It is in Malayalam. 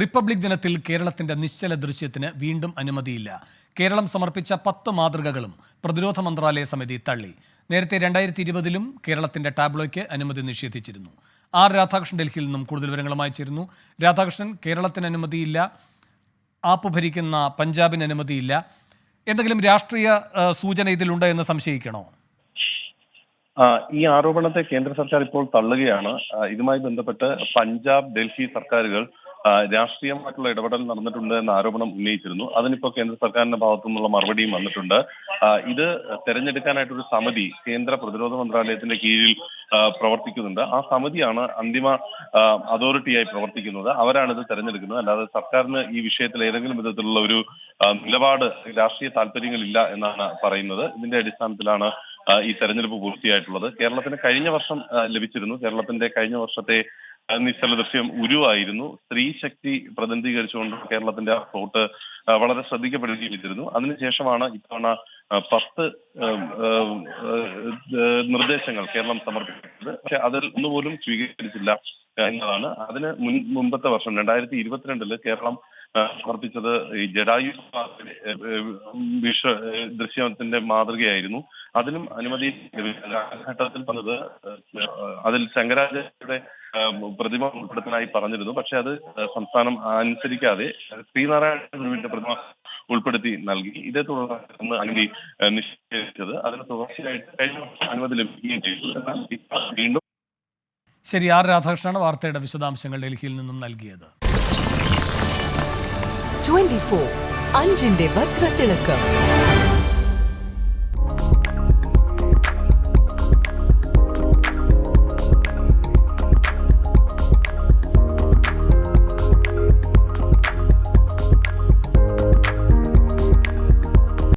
റിപ്പബ്ലിക് ദിനത്തിൽ കേരളത്തിന്റെ നിശ്ചല ദൃശ്യത്തിന് വീണ്ടും അനുമതിയില്ല. കേരളം സമർപ്പിച്ച പത്ത് മാതൃകകളും പ്രതിരോധ മന്ത്രാലയ സമിതി തള്ളി. നേരത്തെ രണ്ടായിരത്തി ഇരുപതിലും കേരളത്തിന്റെ ടാബ്ലോയ്ക്ക് അനുമതി നിഷേധിച്ചിരുന്നു. ആർ രാധാകൃഷ്ണൻ ഡൽഹിയിൽ നിന്നും കൂടുതൽ വിവരങ്ങളുമായി ചേരുന്നു രാധാകൃഷ്ണൻ കേരളത്തിന് അനുമതിയില്ല. ആപ്പ് ഭരിക്കുന്ന പഞ്ചാബിന് അനുമതിയില്ല. എന്തെങ്കിലും രാഷ്ട്രീയ സൂചന ഇതിലുണ്ട് എന്ന് സംശയിക്കണോ? ഈ ആരോപണത്തെ കേന്ദ്ര സർക്കാർ ഇപ്പോൾ തള്ളുകയാണ്. ഇതുമായി ബന്ധപ്പെട്ട് പഞ്ചാബ് ഡൽഹി സർക്കാരുകൾ രാഷ്ട്രീയമായിട്ടുള്ള ഇടപെടൽ നടന്നിട്ടുണ്ട് എന്ന ആരോപണം ഉന്നയിച്ചിരുന്നു. അതിനിപ്പോ കേന്ദ്ര സർക്കാരിന്റെ ഭാഗത്തു നിന്നുള്ള മറുപടിയും വന്നിട്ടുണ്ട്. ഇത് തെരഞ്ഞെടുക്കാനായിട്ടൊരു സമിതി കേന്ദ്ര പ്രതിരോധ മന്ത്രാലയത്തിന്റെ കീഴിൽ പ്രവർത്തിക്കുന്നുണ്ട്. ആ സമിതിയാണ് അന്തിമ അതോറിറ്റിയായി പ്രവർത്തിക്കുന്നത്. അവരാണ് ഇത് തെരഞ്ഞെടുക്കുന്നത്. അല്ലാതെ സർക്കാരിന് ഈ വിഷയത്തിൽ ഏതെങ്കിലും വിധത്തിലുള്ള ഒരു നിലപാട് രാഷ്ട്രീയ താല്പര്യങ്ങളില്ല എന്നാണ് പറയുന്നത്. ഇതിന്റെ അടിസ്ഥാനത്തിലാണ് ഈ തെരഞ്ഞെടുപ്പ് പൂർത്തിയായിട്ടുള്ളത്. കേരളത്തിന് കഴിഞ്ഞ വർഷം ലഭിച്ചിരുന്നു. കേരളത്തിന്റെ കഴിഞ്ഞ വർഷത്തെ നിശ്ചല ദൃശ്യം ഉരുവായിരുന്നു. സ്ത്രീ ശക്തി പ്രതിനിധീകരിച്ചുകൊണ്ട് കേരളത്തിന്റെ ആ ഫ്ലോട്ട് വളരെ ശ്രദ്ധിക്കപ്പെടുകയും ചെയ്തിരുന്നു. അതിനുശേഷമാണ് ഇത്തവണ പത്ത് നിർദ്ദേശങ്ങൾ കേരളം സമർപ്പിച്ചത് പക്ഷെ അതിൽ ഒന്നുപോലും സ്വീകരിച്ചില്ല എന്നതാണ്. അതിന് മുൻ മുമ്പത്തെ വർഷം രണ്ടായിരത്തി ഇരുപത്തിരണ്ടിൽ കേരളം സമർപ്പിച്ചത് ഈ ജഡായു വിഷ ദൃശ്യത്തിന്റെ മാതൃകയായിരുന്നു. അതിനും അനുമതി ഘട്ടത്തിൽ പറഞ്ഞത് അതിൽ ശങ്കരാചാര്യയുടെ പ്രതിമ ഉൾപ്പെടുത്താനായി പറഞ്ഞിരുന്നു. പക്ഷെ അത് സംസ്ഥാനം അനുസരിക്കാതെ ശ്രീനാരായണ ഗുരുവിന്റെ പ്രതിമ ഉൾപ്പെടുത്തി നൽകി. ഇതേ തുടർന്ന് അനുമതി നിശ്ചയിച്ചത് നിഷേധിച്ചത്. അതിന് തുടർച്ചയായിട്ട് കഴിഞ്ഞ വർഷം അനുമതി ലഭിക്കുകയും ചെയ്തു. എന്നാൽ ഇപ്പോൾ വീണ്ടും ശരി ആർ രാധാകൃഷ്ണനാണ് വാർത്തയുടെ വിശദാംശങ്ങൾ ഡൽഹിയിൽ നിന്നും നൽകിയത്. 24 അഞ്ചിന്റെ വജ്രത്തിളക്കം.